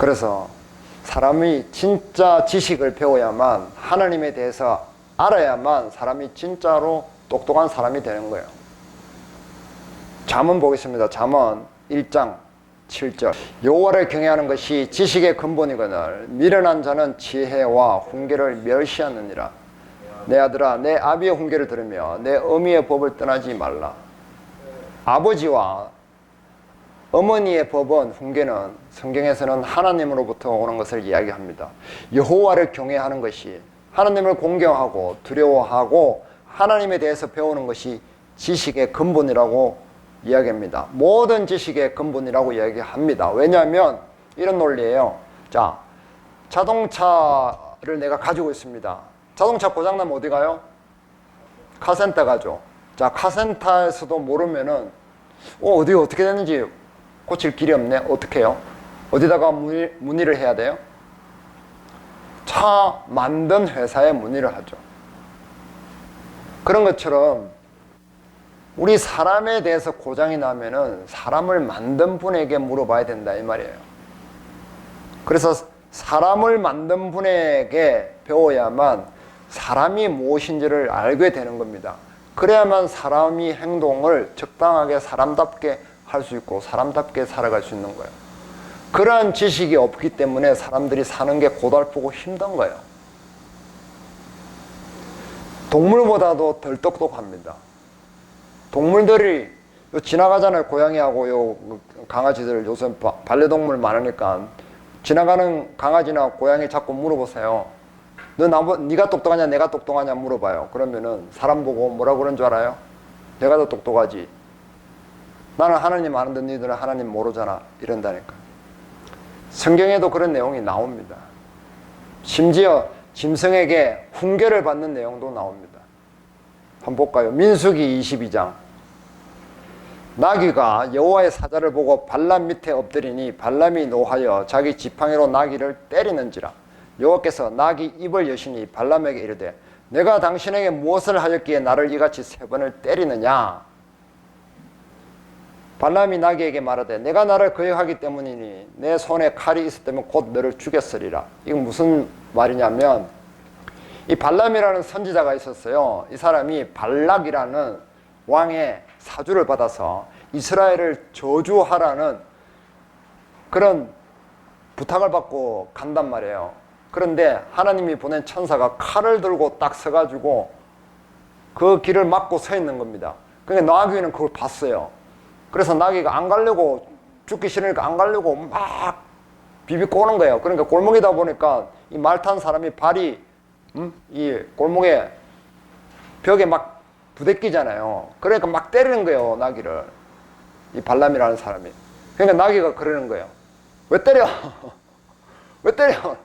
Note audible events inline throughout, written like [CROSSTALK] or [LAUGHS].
그래서 사람이 진짜 지식을 배워야만 하나님에 대해서 알아야만 사람이 진짜로 똑똑한 사람이 되는 거예요. 잠언 보겠습니다. 잠언 1장 7절. 여호와를 경외하는 것이 지식의 근본이거늘 미련한 자는 지혜와 훈계를 멸시하느니라. 내 아들아 내 아비의 훈계를 들으며 내 어미의 법을 떠나지 말라. 아버지와 어머니의 법은 훈계는 성경에서는 하나님으로부터 오는 것을 이야기합니다. 여호와를 경외하는 것이 하나님을 공경하고 두려워하고 하나님에 대해서 배우는 것이 지식의 근본이라고 이야기합니다. 모든 지식의 근본이라고 이야기합니다. 왜냐하면 이런 논리예요. 자, 자동차를 내가 가지고 있습니다. 자동차 고장나면 어디 가요? 카센터 가죠. 자, 카센터에서도 모르면은 어, 어디 어떻게 되는지 고칠 길이 없네. 어떻게 해요? 어디다가 문의, 문의를 해야 돼요? 차 만든 회사에 문의를 하죠. 그런 것처럼 우리 사람에 대해서 고장이 나면은 사람을 만든 분에게 물어봐야 된다 이 말이에요. 그래서 사람을 만든 분에게 배워야만 사람이 무엇인지를 알게 되는 겁니다. 그래야만 사람이 행동을 적당하게 사람답게 할 수 있고 사람답게 살아갈 수 있는 거예요. 그러한 지식이 없기 때문에 사람들이 사는 게 고달프고 힘든 거예요. 동물보다도 덜 똑똑합니다. 동물들이 요 지나가잖아요. 고양이하고 요 강아지들 요새 바- 반려동물 많으니까 지나가는 강아지나 고양이 자꾸 물어보세요. 너 나보 네가 똑똑하냐 내가 똑똑하냐 물어봐요. 그러면은 사람 보고 뭐라 그런 줄 알아요? 내가 더 똑똑하지. 나는 하나님 아는데 너희들은 하나님 모르잖아. 이런다니까. 성경에도 그런 내용이 나옵니다. 심지어 짐승에게 훈계를 받는 내용도 나옵니다. 한번 볼까요? 민수기 22장. 나귀가 여호와의 사자를 보고 발람 밑에 엎드리니 발람이 노하여 자기 지팡이로 나귀를 때리는지라. 여호와께서 나귀 입을 여시니 발람에게 이르되 내가 당신에게 무엇을 하였기에 나를 이같이 세 번을 때리느냐? 발람이 나귀에게 말하되 내가 나를 거역하기 때문이니 내 손에 칼이 있었다면 곧 너를 죽였으리라. 이건 무슨 말이냐면 이 발람이라는 선지자가 있었어요. 이 사람이 발락이라는 왕의 사주를 받아서 이스라엘을 저주하라는 그런 부탁을 받고 간단 말이에요. 그런데 하나님이 보낸 천사가 칼을 들고 딱 서가지고 그 길을 막고 서 있는 겁니다. 그러니까 나귀는 그걸 봤어요. 그래서 나귀가 안 가려고 죽기 싫으니까 안 가려고 막 비비고 오는 거예요. 그러니까 골목이다 보니까 이 말 탄 사람이 발이 음? 이 골목에 벽에 막 부대끼잖아요. 그러니까 막 때리는 거예요, 나귀를. 이 발람이라는 사람이. 그러니까 나귀가 그러는 거예요. 왜 때려? [LAUGHS] 왜 때려?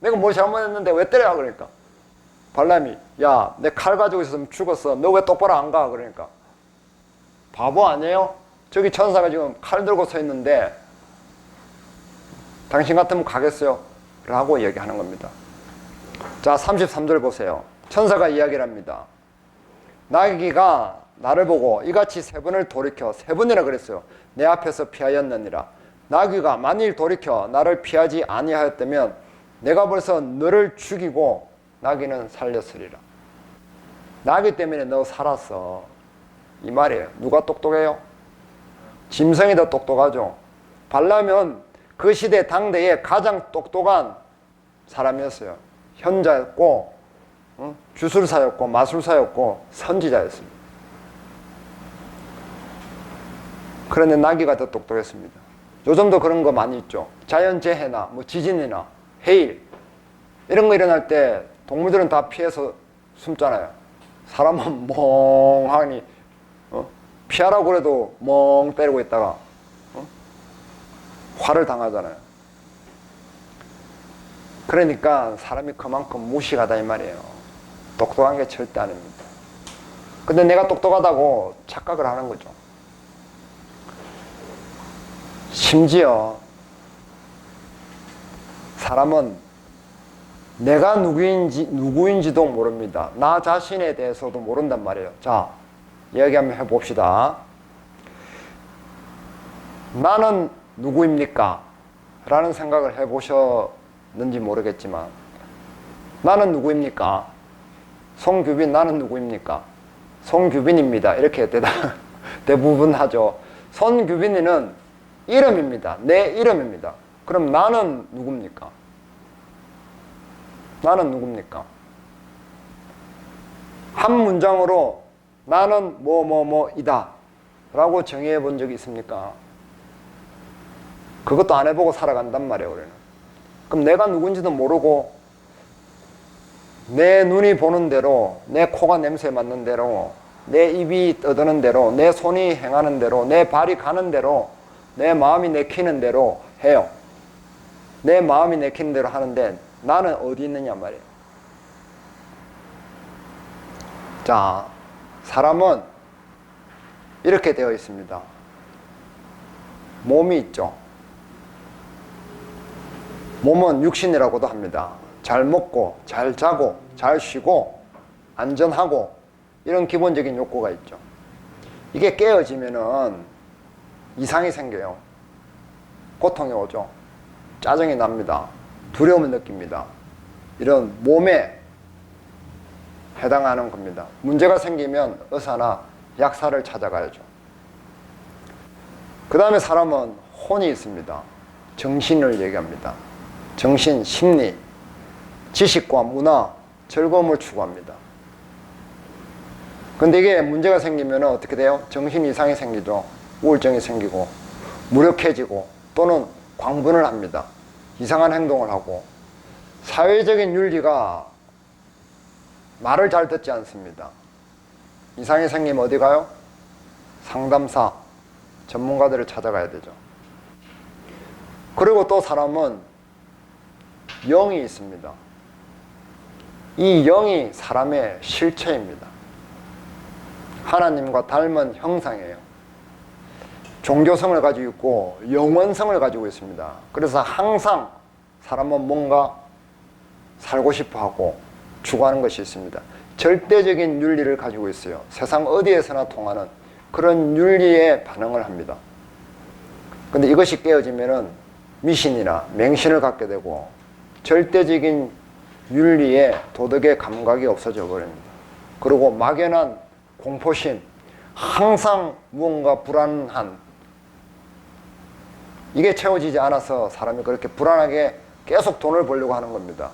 내가 뭘 잘못했는데 왜 때려? 그러니까. 발람이, 야, 내 칼 가지고 있었으면 죽었어. 너 왜 똑바로 안 가? 그러니까. 바보 아니에요? 저기 천사가 지금 칼 들고 서 있는데, 당신 같으면 가겠어요? 라고 얘기하는 겁니다. 자, 33절 보세요. 천사가 이야기를 합니다. 나귀가 나를 보고 이같이 세 번을 돌이켜 세 번이나 그랬어요. 내 앞에서 피하였느니라. 나귀가 만일 돌이켜 나를 피하지 아니하였다면 내가 벌써 너를 죽이고 나귀는 살렸으리라. 나귀 때문에 너 살았어. 이 말이에요. 누가 똑똑해요? 짐승이 더 똑똑하죠. 발라면 그 시대 당대에 가장 똑똑한 사람이었어요. 현자였고 어? 주술사였고 마술사였고 선지자였습니다. 그런데 나귀가 더 똑똑했습니다. 요즘도 그런 거 많이 있죠. 자연재해나 뭐 지진이나 해일 이런 거 일어날 때 동물들은 다 피해서 숨잖아요. 사람은 [LAUGHS] 멍하니 어? 피하라고 그래도 멍 때리고 있다가 어? 화를 당하잖아요. 그러니까 사람이 그만큼 무식하다 이 말이에요. 똑똑한 게 절대 아닙니다. 근데 내가 똑똑하다고 착각을 하는 거죠. 심지어 사람은 내가 누구인지, 누구인지도 모릅니다. 나 자신에 대해서도 모른단 말이에요. 자, 이야기 한번 해봅시다. 나는 누구입니까? 라는 생각을 해보셨는지 모르겠지만 나는 누구입니까? 송규빈 나는 누구입니까? 송규빈입니다. 이렇게 대답, [LAUGHS] 대부분 하죠. 손규빈이는 이름입니다. 내 이름입니다. 그럼 나는 누굽니까? 나는 누굽니까? 한 문장으로 나는 뭐뭐 뭐이다 라고 정의해 본 적이 있습니까? 그것도 안 해보고 살아간단 말이에요, 우리는. 그럼 내가 누군지도 모르고 내 눈이 보는 대로, 내 코가 냄새 맡는 대로, 내 입이 떠드는 대로, 내 손이 행하는 대로, 내 발이 가는 대로, 내 마음이 내키는 대로 해요. 내 마음이 내키는 대로 하는데 나는 어디 있느냐 말이에요. 자, 사람은 이렇게 되어 있습니다. 몸이 있죠. 몸은 육신이라고도 합니다. 잘 먹고, 잘 자고, 잘 쉬고, 안전하고, 이런 기본적인 욕구가 있죠. 이게 깨어지면은 이상이 생겨요. 고통이 오죠. 짜증이 납니다. 두려움을 느낍니다. 이런 몸에 해당하는 겁니다. 문제가 생기면 의사나 약사를 찾아가야죠. 그 다음에 사람은 혼이 있습니다. 정신을 얘기합니다. 정신, 심리, 지식과 문화, 즐거움을 추구합니다. 근데 이게 문제가 생기면 어떻게 돼요? 정신 이상이 생기죠. 우울증이 생기고, 무력해지고, 또는 광분을 합니다. 이상한 행동을 하고, 사회적인 윤리가 말을 잘 듣지 않습니다. 이상이 생기면 어디 가요? 상담사, 전문가들을 찾아가야 되죠. 그리고 또 사람은 영이 있습니다. 이 영이 사람의 실체입니다. 하나님과 닮은 형상이에요. 종교성을 가지고 있고 영원성을 가지고 있습니다. 그래서 항상 사람은 뭔가 살고 싶어 하고 추구하는 것이 있습니다. 절대적인 윤리를 가지고 있어요. 세상 어디에서나 통하는 그런 윤리에 반응을 합니다. 근데 이것이 깨어지면은 미신이나 맹신을 갖게 되고 절대적인 윤리에 도덕의 감각이 없어져 버립니다. 그리고 막연한 공포심, 항상 무언가 불안한 이게 채워지지 않아서 사람이 그렇게 불안하게 계속 돈을 벌려고 하는 겁니다.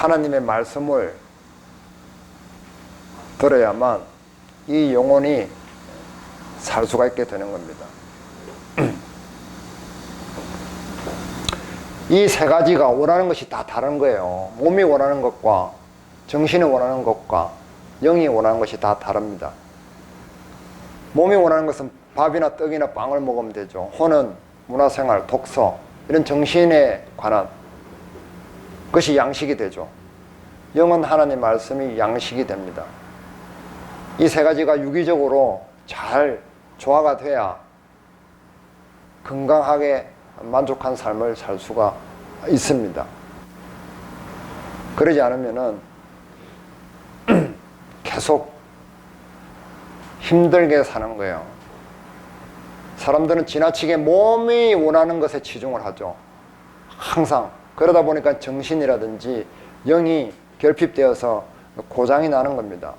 하나님의 말씀을 들어야만 이 영혼이 살 수가 있게 되는 겁니다. [CLEARS THROAT] 이 세 가지가 원하는 것이 다 다른 거예요. 몸이 원하는 것과 정신이 원하는 것과 영이 원하는 것이 다 다릅니다. 몸이 원하는 것은 밥이나 떡이나 빵을 먹으면 되죠. 혼은 문화생활, 독서 이런 정신에 관한 그것이 양식이 되죠. 영은 하나님 말씀이 양식이 됩니다. 이 세 가지가 유기적으로 잘 조화가 돼야 건강하게 만족한 삶을 살 수가 있습니다. 그러지 않으면은 [CLEARS THROAT] 계속 힘들게 사는 거예요. 사람들은 지나치게 몸이 원하는 것에 치중을 하죠. 항상. 그러다 보니까 정신이라든지 영이 결핍되어서 고장이 나는 겁니다.